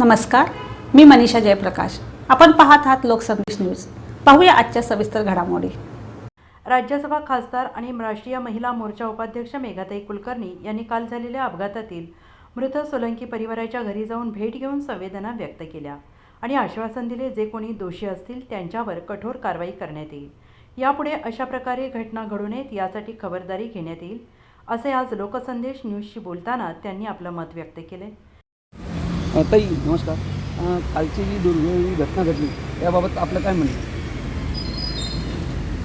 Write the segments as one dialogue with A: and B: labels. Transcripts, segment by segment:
A: नमस्कार मी मनीषा जयप्रकाश. आपण पाहत आहात लोकसंदेश न्यूज. पाहूया आजच्या सविस्तर घडामोडी.
B: राज्यसभा खासदार आणि राष्ट्रीय महिला मोर्चा उपाध्यक्ष मेघाताई कुलकर्णी यांनी काल झालेल्या अपघातातील मृत सोलंकी परिवाराच्या घरी जाऊन भेट घेऊन संवेदना व्यक्त केल्या आणि आश्वासन दिले जे कोणी दोषी असतील त्यांच्यावर कठोर कारवाई करण्यात येईल. यापुढे अशा प्रकारे घटना घडू नयेत यासाठी खबरदारी घेण्यात येईल असे आज लोकसंदेश न्यूजशी बोलताना त्यांनी आपलं मत व्यक्त केले.
C: ताई नमस्कार. कालची जी दुर्दैवी घटना घडली याबाबत आपलं काय म्हणणं?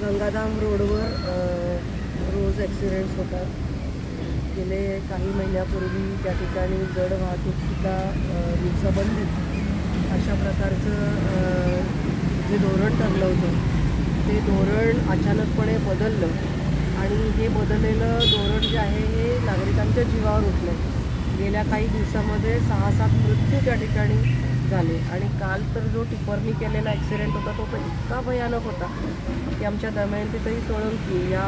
D: गंगाधाम रोडवर रोज ॲक्सिडेंट्स होतात. गेले काही महिन्यापूर्वी त्या ठिकाणी जड वाहतुकीला अ, दिवसाबंदी. अशा प्रकारचं जे धोरण ठरलं होतं ते धोरण अचानकपणे बदललं. आणि हे बदललेलं धोरण जे आहे हे नागरिकांच्या जीवावर उठलं गेल्या काही दिवसामध्ये सहा सात मृत्यू त्या ठिकाणी झाले. आणि काल तर जो टिपरनी केलेला ॲक्सिडेंट होता तो तर इतका भयानक होता की आमच्या दमयंतीतही सोळंकी या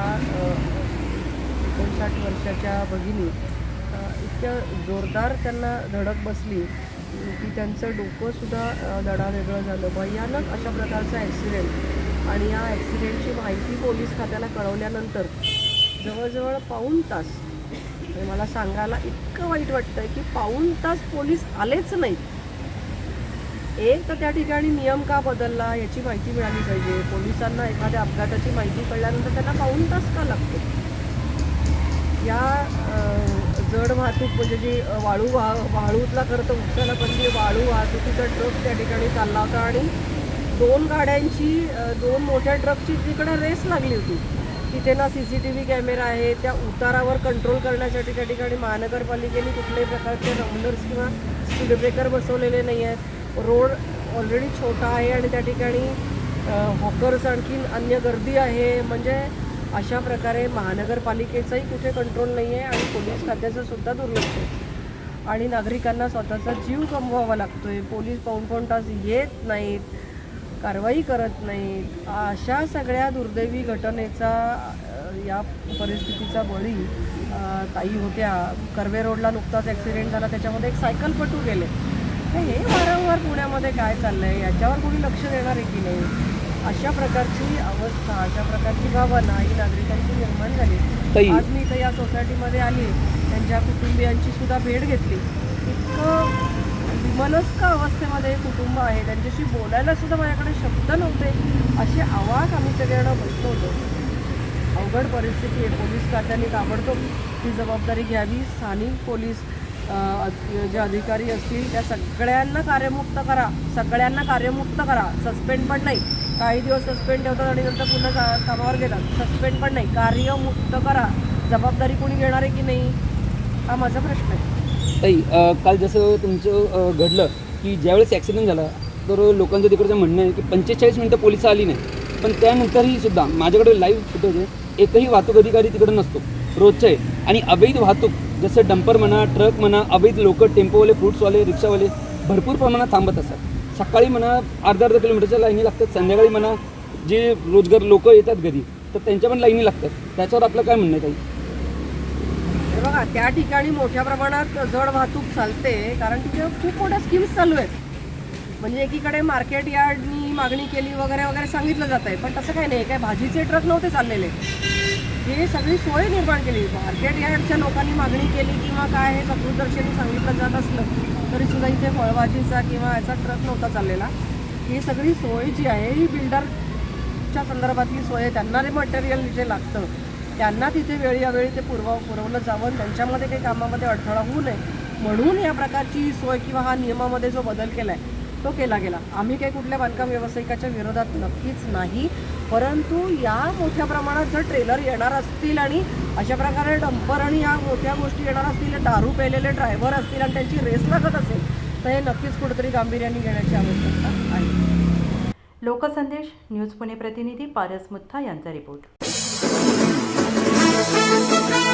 D: एकोणसाठ वर्षाच्या भगिनी इतक्या जोरदार त्यांना धडक बसली की त्यांचं डोकंसुद्धा दडा दडावेगळं झालं. भयानक अशा प्रकारचा ॲक्सिडेंट आणि या ॲक्सिडेंटची माहिती पोलीस खात्याला कळवल्यानंतर जवळजवळ पाऊण तास मला सांगायला इतकं वाईट वाटतंय की पाऊण तास पोलीस आलेच नाहीत. एक तर त्या ठिकाणी नियम का बदलला याची माहिती मिळाली पाहिजे. पोलिसांना एखाद्या अपघाताची माहिती कळल्यानंतर त्यांना पाऊण तास का लागतो? या जड वाहतूक म्हणजे जी वाळू वाह वाळूतला खरं तर उत्साला पण जी वाळू वाहतुकीचा ट्रक त्या ठिकाणी चालला होता आणि दोन गाड्यांची दोन मोठ्या ट्रकची तिकडे रेस लागली होती. तिथे ना C C T V camera आहे. त्या उतारावर कंट्रोल करण्यासाठी त्या ठिकाणी महानगरपालिकेने कुठल्याही प्रकारचे राऊंडर्स किंवा स्पीड ब्रेकर बसवलेले नाही आहेत. रोड ऑलरेडी छोटा आहे आणि त्या ठिकाणी हॉकर्स आणखीन अन्य गर्दी आहे. म्हणजे अशा प्रकारे महानगरपालिकेचाही कुठे कंट्रोल नाही आहे आणि पोलीस खात्याचं सुद्धा दुर्लक्ष आहे. आणि नागरिकांना स्वतःचा जीव कमवावा लागतो आहे पोलीस पाऊण पाऊण तास येत नाहीत. कारवाई करत नाहीत. अशा सगळ्या दुर्दैवी घटनेचा या परिस्थितीचा बळी ताई होत्या. कर्वे रोडला नुकताच ॲक्सिडेंट झाला. त्याच्यामध्ये एक सायकलपटू गेले. हे हे वारंवार पुण्यामध्ये काय चाललं आहे याच्यावर कोणी लक्ष देणार आहे की नाही? अशा प्रकारची अवस्था अशा प्रकारची भावना ही नागरिकांची निर्माण झाली. आज मी इथं या सोसायटीमध्ये आली. त्यांच्या कुटुंबियांची सुद्धा भेट घेतली. इतकं विमनस्क अवस्थेमध्ये कुटुंब आहे. त्यांच्याशी बोलायला सुद्धा माझ्याकडे शब्द नव्हते. असे आवाज आम्ही सगळ्यांना बसलो होतो. अवघड परिस्थिती आहे. पोलीस खात्याने ताबडतोब ही जबाबदारी घ्यावी. स्थानिक पोलीस जे अधिकारी असतील त्या सगळ्यांना कार्यमुक्त करा. सगळ्यांना कार्यमुक्त करा. सस्पेंड पण नाही. काही दिवस सस्पेंड ठेवतात आणि नंतर पुन्हा का- कामावर गेलात सस्पेंड पण नाही. कार्यमुक्त करा. जबाबदारी कोणी घेणार आहे की नाही? हा माझा प्रश्न आहे.
C: ताई काल जसं तुमचं घडलं की ज्यावेळेस ॲक्सिडेंट झाला तर लोकांचं तिकडचं म्हणणं आहे की पंचेचाळीस मिनटं पोलीस आली नाही. पण त्यानंतरही सुद्धा माझ्याकडे लाईव्ह फुटेज आहे. एकही वाहतूक अधिकारी तिकडे नसतो. रोजचं आहे. आणि अवैध वाहतूक जसं डंपर म्हणा ट्रक म्हणा अवैध लोक टेम्पोवाले फ्रूट्सवाले रिक्षावाले भरपूर प्रमाणात थांबत असतात. सकाळी म्हणा अर्धा अर्धा किलोमीटरच्या लाईनी लागतात. संध्याकाळी म्हणा जे रोजगार लोक येतात घरी तर त्यांच्या पण लाईनी लागतात. त्याच्यावर आपलं काय म्हणणं आहे ताई?
D: बघा त्या ठिकाणी मोठ्या प्रमाणात जड वाहतूक चालते कारण तिथे खूप मोठ्या स्कीम्स चालू आहेत. म्हणजे एकीकडे मार्केट यार्डनी मागणी केली वगैरे वगैरे सांगितलं जात आहे पण तसं काही नाही काय भाजीचे ट्रक नव्हते चाललेले. हे सगळी सोय निर्माण केली. मार्केट यार्डच्या लोकांनी मागणी केली किंवा काय हे सकृतदर्शनी सांगितलं जात असलं तरी सुद्धा इथे फळभाजीचा किंवा याचा ट्रक नव्हता चाललेला. ही सगळी सोय जी आहे ही बिल्डरच्या संदर्भातली सोय आहे. त्यांना जे मटेरियल जे लागतं त्यांना तिथे वेळी अवेळी ते पुरव पुरवलं जावं. त्यांच्यामध्ये काही कामामध्ये अडथळा होऊ नये. म्हणून या प्रकारची सोय किंवा हा नियमामध्ये जो बदल केला आहे तो केला गेला. आम्ही काही कुठल्या बांधकाम व्यावसायिकाच्या विरोधात नक्कीच नाही. परंतु या मोठ्या प्रमाणात जर ट्रेलर येणार असतील आणि अशा प्रकारे डंपर आणि या मोठ्या गोष्टी येणार असतील दारू पेलेले ड्रायव्हर असतील आणि त्यांची रेस लागत असेल तर हे नक्कीच कुठेतरी गांभीर्याने घेण्याची आवश्यकता आहे.
B: लोकसंदेश न्यूज पुणे प्रतिनिधी पारस मुथा यांचा रिपोर्ट. Música